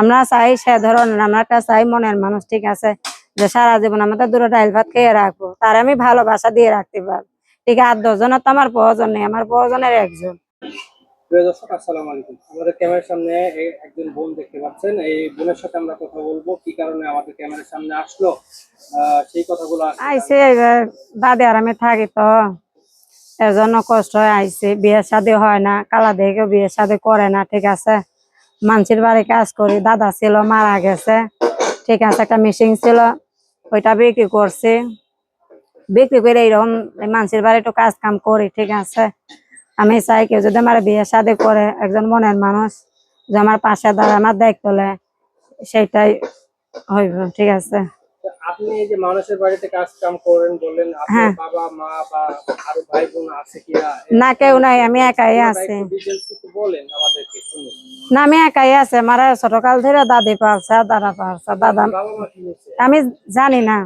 আমরা চাই সে ধরনের আমরা একটা চাই মনের মানুষ ঠিক আছে? যে সারা জীবন আমাদের দুটো ডাইল ভাত খেয়ে রাখব তার আমি ভালোবাসা দিয়ে রাখতে পারব। ঠিক আর দশজনের তো আমার প্রয়োজন নেই আমার প্রয়োজনের একজন। প্রিয় দর্শক আসসালামু আলাইকুম। আমাদের ক্যামেরার সামনে একজন বোন দেখতে পাচ্ছেন। এই বোনের সাথে আমরা কথা বলব কি কারণে আমাদের ক্যামেরার সামনে আসলো সেই কথাগুলো আইসে এবার দাদি আর আমি থাকি তো। এর কষ্ট হয়ে আইসে বিয়ে শাদী হয় না কালা দেখে বিয়ে শাদী করে না ঠিক আছে? মানুষের বাড়ি কাজ করি দাদা ছিল মারা গেছে। ঠিক আছে একটা মেশিন ছিল ওইটা বিক্রি করছি। বিক্রি করে এইরকম মানুষের বাড়ি একটু কাজ কাম করি ঠিক আছে। আমি চাই কেউ যদি আমার বিয়ে শাদী করে একজন মনের মানুষ যে আমার পাশে দাঁড়া আমার দায়িত্ব নেয় সেইটাই হইব ঠিক আছে। আপনি এই যে মানুষের বাড়িতে কাজ কাম করেন বললেন আপনার হ্যাঁ। বাবা মা বা আরও ভাই বোন আছে কিনা না? কেউ নাই আমি একাই আছি। বলেন আমাদেরকে। শুনি না আমি একাই আছে আমার ছোটকাল ধরে দাদি আর দাদা পালছে দাদা আমি জানি না।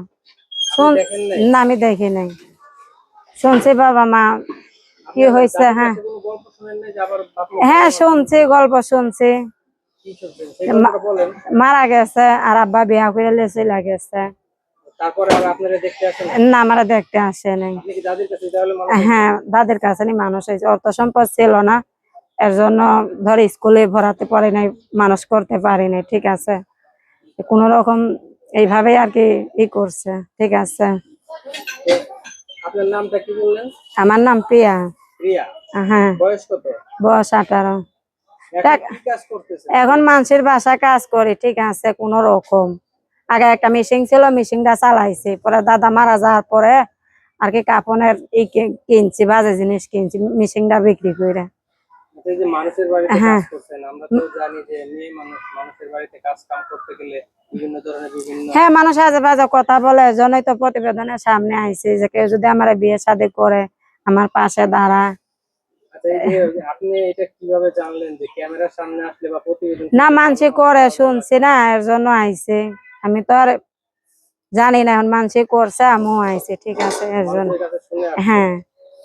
শুন না আমি দেখি নাই। শুনছি বাবা মা কি হয়েছে হ্যাঁ। হ্যাঁ শুনছি গল্প শুনছি। মারা গেছে আর আব্বা বিয়া করে লেসে লাগেছে আসেন না আমরা দেখতে আসে নাই। আপনি দাদির কাছে তাহলে মানুষ হ্যাঁ দাদের কাছে মানুষ হয়েছে অর্থ সম্পদ ছিল না। এর জন্য ধর স্কুলে ভরাতে পারে নাই মানুষ করতে পারি নাই ঠিক আছে? কোন রকম এইভাবে আর কি ই করছে ঠিক আছে? আপনার নামটা কি বললেন? আমার নাম প্রিয়া। প্রিয়া। হ্যাঁ। বয়স কত? বয়স আঠারো। এখন মানুষের বাসা কাজ করি ঠিক আছে কোন রকম। আগে একটা মেশিন ছিল মেশিনটা চালাইছি পরে দাদা মারা যাওয়ার পরে আর কি কাপনের কিনছি বাজে জিনিস কিনছি মেশিনটা বিক্রি করে যে মানুষের বাড়িতে হ্যাঁ। কাজ করছেন আমরা তো জানি যে মেয়ে মানুষ মানুষের বাড়িতে কাজ কাম করতে গেলে বিভিন্ন ধরনের বিভিন্ন হ্যাঁ মানুষ আজে বাজে কথা বলে এজন্যই তো প্রতিবেদনের সামনে আইছি যে কেউ যদি আমার বিয়ে শাদী করে আমার পাশে দাঁড়া আচ্ছা এই যে আপনি এটা কীভাবে জানলেন যে ক্যামেরার সামনে আসলে বা প্রতিবেদন না মানসি করে শুনছি না এর জন্য আইছি আমি তো আর জানি না এখন মানসি করছে আমিও আইছি ঠিক আছে এর জন্য। হ্যাঁ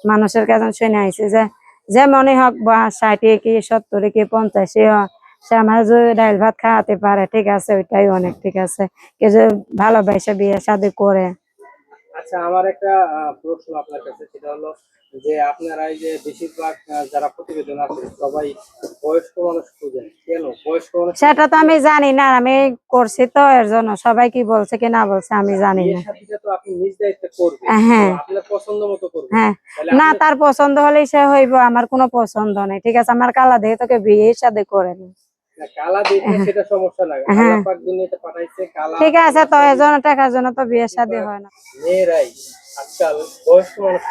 মানুষের কাছে শুনে আইছি যে যে মনে হোক বা ষাটে কি সত্তরে কি পঞ্চাশে হোক সে আমার যদি ডাইল ভাত খাওয়াতে পারে, ঠিক আছে, ওইটাই অনেক, ঠিক আছে। কেউ ভালোবাসে বিয়ে শাদী করে আচ্ছা আমার একটা প্রশ্ন আপনার কাছে সেটা হলো যে আপনারা এই যে বেশিরভাগ যারা প্রতিবেদন আছে সবাই বয়স্ক মানুষ খুঁজেন। কেন? বয়স্ক মানুষ সেটা তো আমি জানি না আমি করছি তো এর জন্য সবাই কি বলছে কি না বলছে আমি জানি না। তো আপনি নিজ দায়িত্বে করবেন। হ্যাঁ। আপনার পছন্দ মতো করবেন। হ্যাঁ। না তার পছন্দ হলেই সে হইব আমার কোনো পছন্দ নেই। ঠিক আছে আমার কালা দেহে তোকে বিয়ের সাথে করে নি হ্যাঁ। কালা ঠিক আছে তো এর টাকার জন্য তো বিয়ে শাদী হয় না? মেয়েরাই আজকাল বয়স্ক মানুষ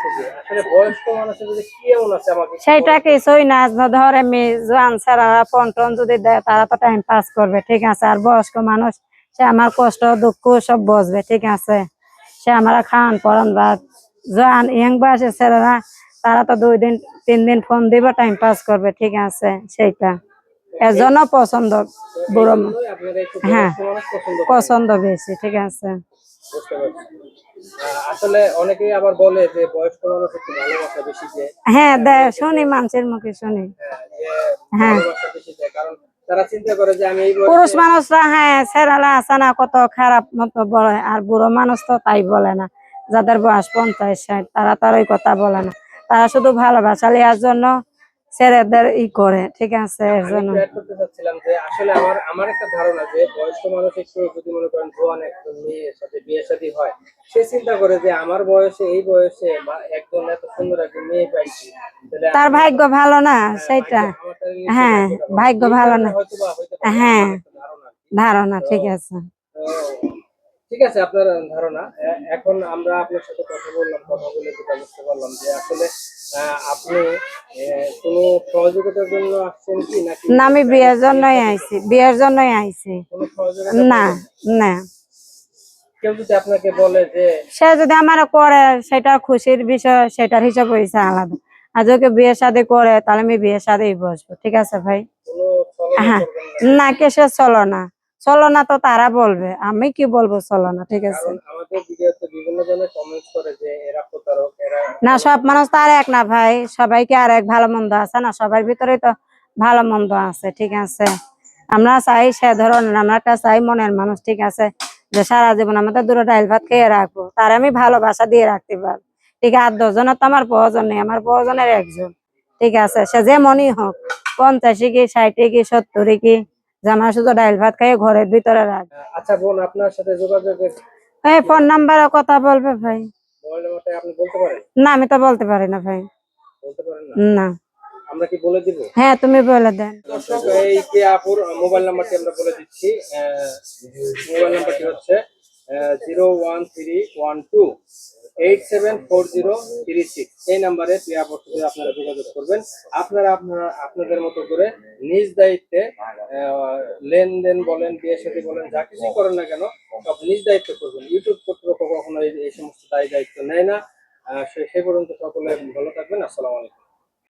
আসলে বয়স্ক মানুষের যদি কি এমন আছে আমাকে সেইটা কিছুই না ধরে জোয়ান ছেড়ারা ফোন টোন যদি দেয় তারা তো টাইম পাস করবে ঠিক আছে? আর বয়স্ক মানুষ সে আমার কষ্ট দুঃখ সব বসবে ঠিক আছে? সে আমার খান পরান বা জোয়ান ইয়াং বয়সের ছেলেরা তারা তো দুই দিন তিন দিন ফোন দিব টাইম পাস করবে ঠিক আছে? সেইটা। এর জন্য পছন্দ বুড়ো হ্যাঁ। পছন্দ বেশি ঠিক আছে। বুঝতে পারছি। আহ, আসলে অনেকেই আবার বলে যে বয়স্ক মানুষ একটু ভালোবাসা বেশি দেয়। হ্যাঁ দেয় শুনি মানুষের মুখে শুনি। হ্যাঁ, হ্যাঁ। ভালোবাসা বেশি দেয় কারণ তারা চিন্তা করে যে আমি পুরুষ মানুষরা হ্যাঁ আছে না কত খারাপ মতো বলে আর বুড়ো মানুষ তো তাই বলে না। যাদের বয়স পঞ্চাশ ষাট তারা তার ওই কথা বলে না। তারা শুধু ভালোবাসা লিয়ার জন্য ছেলেদের ই করে ঠিক আছে এর জন্য করতে চাচ্ছিলাম যে আসলে আমার আমার একটা ধারণা যে বয়স্ক মানুষ একটু যদি মনে করেন জোয়ান একজন মেয়ের সাথে বিয়ে শাদী হয় সে চিন্তা করে যে আমার বয়সে এই বয়সে একজন এত সুন্দর একজন মেয়ে পাইছি তার ভাগ্য ভালো না সেটা হ্যাঁ ভাগ্য ভালো না। হইতে পারে, হ্যাঁ। ধারণা ঠিক আছে। ঠিক আছে আপনার ধারণা। এখন আমরা আপনার সাথে কথা বললাম কথা বলে যেটা বুঝতে পারলাম যে আসলে আপনি কোনো সহযোগিতার জন্য আসছেন কি নাকি না আমি বিয়ের জন্যই আইছি বিয়ের জন্যই আইছি। না না। কেউ যদি আপনাকে বলে যে সে যদি আমার করে সেটা খুশির বিষয় সেটার হিসাব হয়েছে আলাদা। আর যদি বিয়ে শাদী করে তাহলে আমি বিয়ে শাদী বসবো ঠিক আছে ভাই? হ্যাঁ। না। কিসের চলো না। চলো না তো তারা বলবে। আমি কি বলব চলো না ঠিক আছে। না সব মানুষ তো আর এক না ভাই। সবাইকে আর এক ভালো মন্দ আছে না? সবার ভিতরে তো ভালো মন্দ আছে ঠিক আছে? আমরা চাই সে ধরনের আমরা একটা চাই মনের মানুষ ঠিক আছে? যে সারা জীবন আমাদের দুটো ডাইল ভাত খেয়ে রাখব। তার আমি ভালোবাসা দিয়ে রাখতে পারব। ঠিক আছে আর দশজনের তো আমার প্রয়োজন নেই আমার প্রয়োজনের একজন। ঠিক আছে সে যে মনই হোক পঞ্চাশে কি ষাটে কি সত্তরে কি আমার শুধু ডাইল ভাত খেয়ে ঘরের ভিতরে রাখ। আচ্ছা বোন আপনার সাথে যোগাযোগের এই ফোন নাম্বারে কথা বলবে ভাই। না আমি তো বলতে পারি না ভাই। না? না। আমরা কি বলে দিব? হ্যাঁ তুমি বলে দেন। দর্শক এই আপুর মোবাইল নাম্বারটি আমরা বলে দিচ্ছি। মোবাইল নাম্বারটি হচ্ছে zero one three one two. Four zero three এই আপনারা যোগাযোগ করবেন। আপনারা আপনারা আপনাদের মতো করে নিজ দায়িত্বে লেনদেন বলেন বলেন, যা কিছুই করেন না কেন, সব নিজ দায়িত্ব করবেন। ইউটিউব কখনো এই সমস্ত দায়ী দায়িত্ব নেয় না। সে পর্যন্ত সকলে ভালো থাকবেন। আসসালামু আলাইকুম।